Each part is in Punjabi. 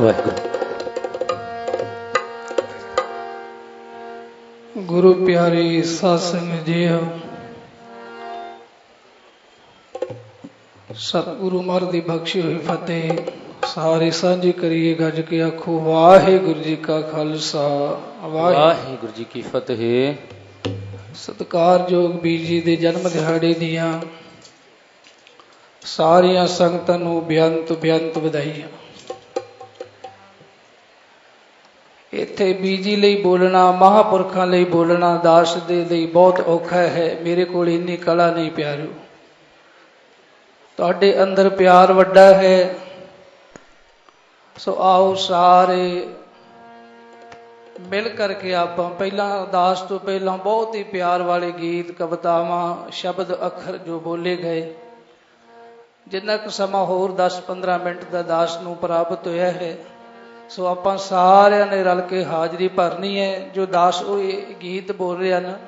ਵਾਹਿਗੁਰੂ। ਗੁਰੂ ਪਿਆਰੇ ਸਾਧ ਸੰਗਤ ਜੀਓ ਸਤਿਗੁਰੂ ਮਹਾਰਾਜ ਦੀ ਬਖਸ਼ੀ ਹੋਈ ਫਤਿਹ। ਸਾਰੇ ਸਾਂਝੀ ਕਰੀਏ ਗੱਜ ਕੇ ਆਖੋ ਵਾਹਿਗੁਰੂ ਜੀ ਕਾ ਖਾਲਸਾ। ਵਾਹਿਗੁਰੂ। ਵਾਹਿਗੁਰੂ ਜੀ ਕੀ ਫਤਿਹ। ਸਤਿਕਾਰਯੋਗ ਬੀਜੀ ਦੇ ਜਨਮ ਦਿਹਾੜੇ ਦੀਆਂ ਸਾਰੀਆਂ ਸੰਗਤਾਂ ਨੂੰ ਬੇਅੰਤ ਬੇਅੰਤ ਵਧਾਈਆਂ। ਇੱਥੇ ਬੀਜੀ ਲਈ ਬੋਲਣਾ, ਮਹਾਪੁਰਖਾਂ ਲਈ ਬੋਲਣਾ, ਦਾਸ ਦੇ ਲਈ ਬਹੁਤ ਔਖਾ ਹੈ। ਮੇਰੇ ਕੋਲ ਇੰਨੀ ਕਲਾ ਨਹੀਂ ਪਿਆਰਿਓ ਤੁਹਾਡੇ ਅੰਦਰ ਪਿਆਰ ਵੱਡਾ ਹੈ। ਸੋ ਆਓ ਸਾਰੇ ਮਿਲ ਕਰਕੇ ਆਪਾਂ ਪਹਿਲਾਂ ਅਰਦਾਸ ਤੋਂ ਪਹਿਲਾਂ ਬਹੁਤ ਹੀ ਪਿਆਰ ਵਾਲੇ ਗੀਤ, ਕਵਿਤਾਵਾਂ, ਸ਼ਬਦ, ਅੱਖਰ ਜੋ ਬੋਲੇ ਗਏ। ਜਿੰਨਾ ਕੁ ਸਮਾਂ ਹੋਰ 10-15 ਮਿੰਟ ਦਾ ਦਾਸ ਨੂੰ ਪ੍ਰਾਪਤ ਹੋਇਆ ਹੈ। ਸੋ ਆਪਾਂ ਸਾਰਿਆਂ ਨੇ ਰਲ ਕੇ ਹਾਜ਼ਰੀ ਭਰਨੀ ਹੈ, ਜੋ ਦਾਸ ਉਹ ਇਹ ਗੀਤ ਬੋਲ ਰਹੇ ਹਨ।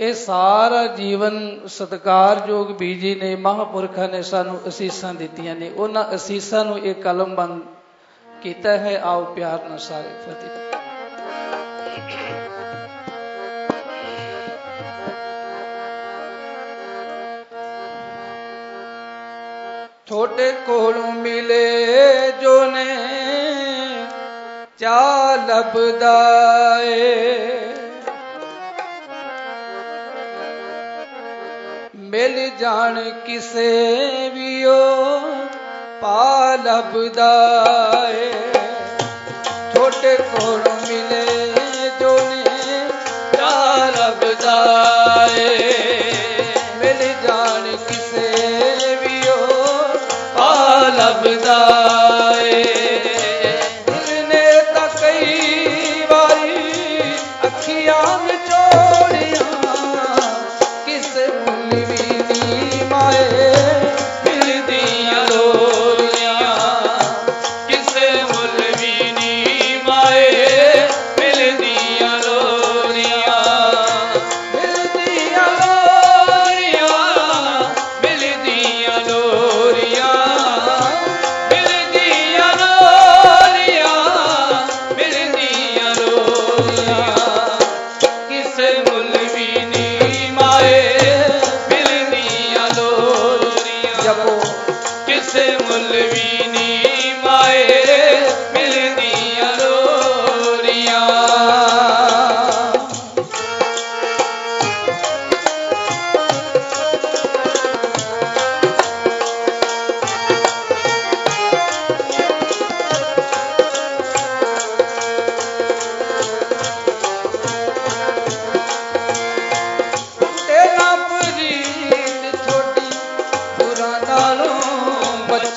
ਇਹ ਸਾਰਾ ਜੀਵਨ ਸਤਿਕਾਰਯੋਗ ਬੀਜੀ ਨੇ, ਮਹਾਪੁਰਖਾਂ ਨੇ ਸਾਨੂੰ ਅਸੀਸਾਂ ਦਿੱਤੀਆਂ ਨੇ। ਉਹਨਾਂ ਅਸੀਸਾਂ ਨੂੰ ਇਹ ਕਲਮਬੰਦ ਕੀਤਾ ਹੈ। ਆਓ ਪਿਆਰ ਨਾਲ ਸਾਰੇ ਫਤਿਹ। ਛੋਟੇ ਕੋਲੋਂ ਮਿਲੇ ਜੋ ਨੇ ਚਾ ਲੱਭਦਾ ਏ? ਮਿਲ ਜਾਣ ਕਿਸੇ ਵੀ ਉਹ ਪਾ ਲੱਭਦਾ ਏ। ਛੋਟੇ ਕੋਲ ਮਿਲੇ ਜੋ ਨੇ ਚਾ ਲੱਭਦਾ Hallelujah.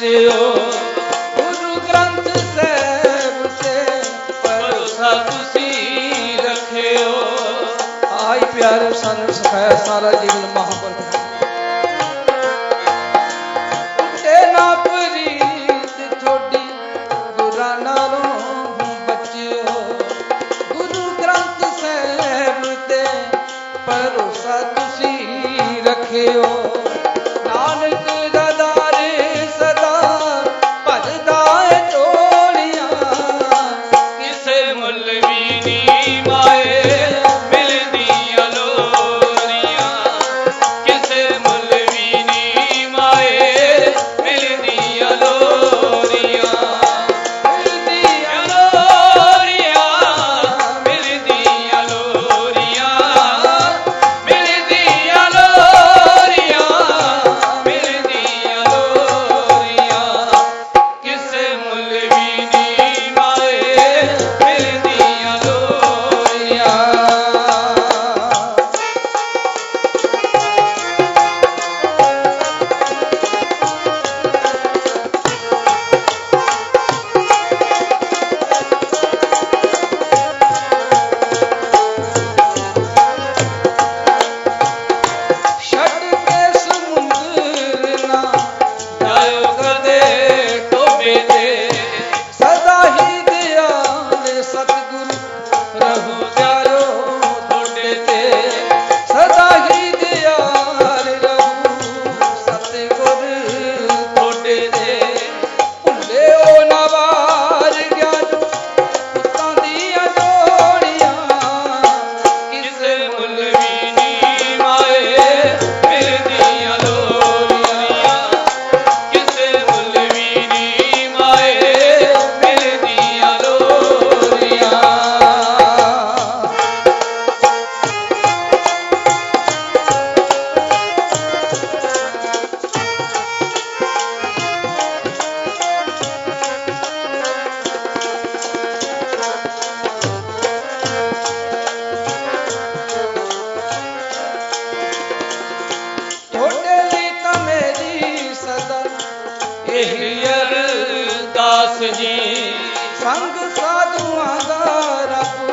ਬੱਚਿਓ ਗੁਰੂ ਗ੍ਰੰਥ ਸਾਹਿਬ ਤੇ ਭਰੋਸਾ ਤੁਸੀਂ ਰੱਖਿਓ। ਆਈ ਪਿਆਰੇ ਸਾਨੂੰ ਸਿਖਾਇਆ ਸਾਰਾ ਜੀਵਨ ਮਹਾਪੁਰਖ ਤੇਰਾ ਪ੍ਰੀਤ ਛੋਟੀ ਗੁਰਾਂ ਨਾਲੋਂ ਬੱਚਿਓ। ਗੁਰੂ ਗ੍ਰੰਥ ਸਾਹਿਬ ਤੇ ਭਰੋਸਾ ਤੁਸੀਂ ਰੱਖਿਓ। ਹਿਰ ਦਾਸ ਜੀ। ਸੰਗ ਸਾਧੂਆਂ ਦਾ ਰੱਬ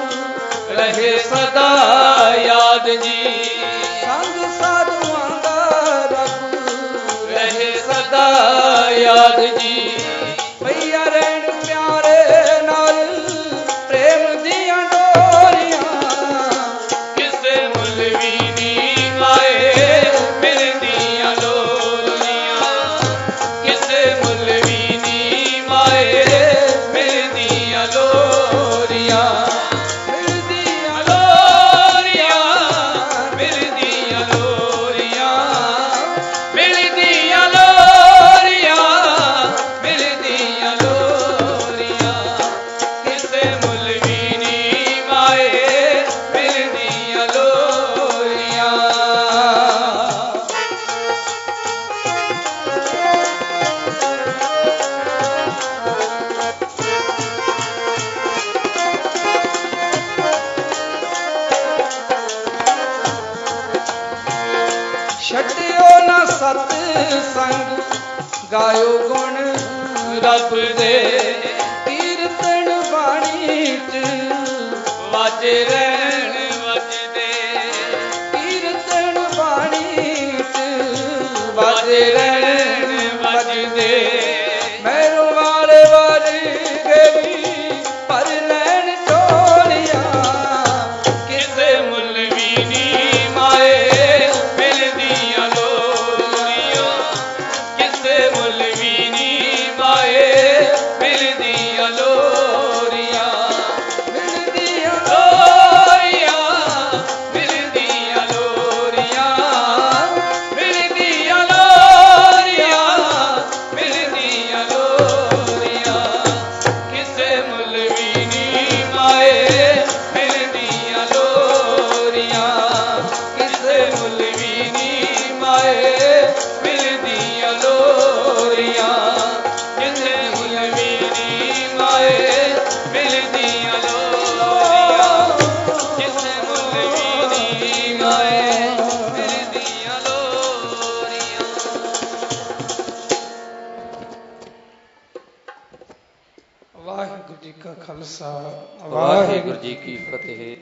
ਰਹੇ ਸਦਾ ਯਾਦ ਜੀ। ਸੰਗ ਸਾਧੂਆਂ ਦਾ ਰੱਬ ਰਹੇ ਸਦਾ ਯਾਦ ਜੀ। ਸਤ ਸੰਗ ਗਾਇਓ ਗੁਣ ਰੱਬ ਦੇ ਕੀਰਤਨ ਬਾਣੀ ਚ ਵਾਜੇ ਰਹਿ ਵਾਹਿਗੁਰੂ ਜੀ ਕੀ ਫਤਿਹ।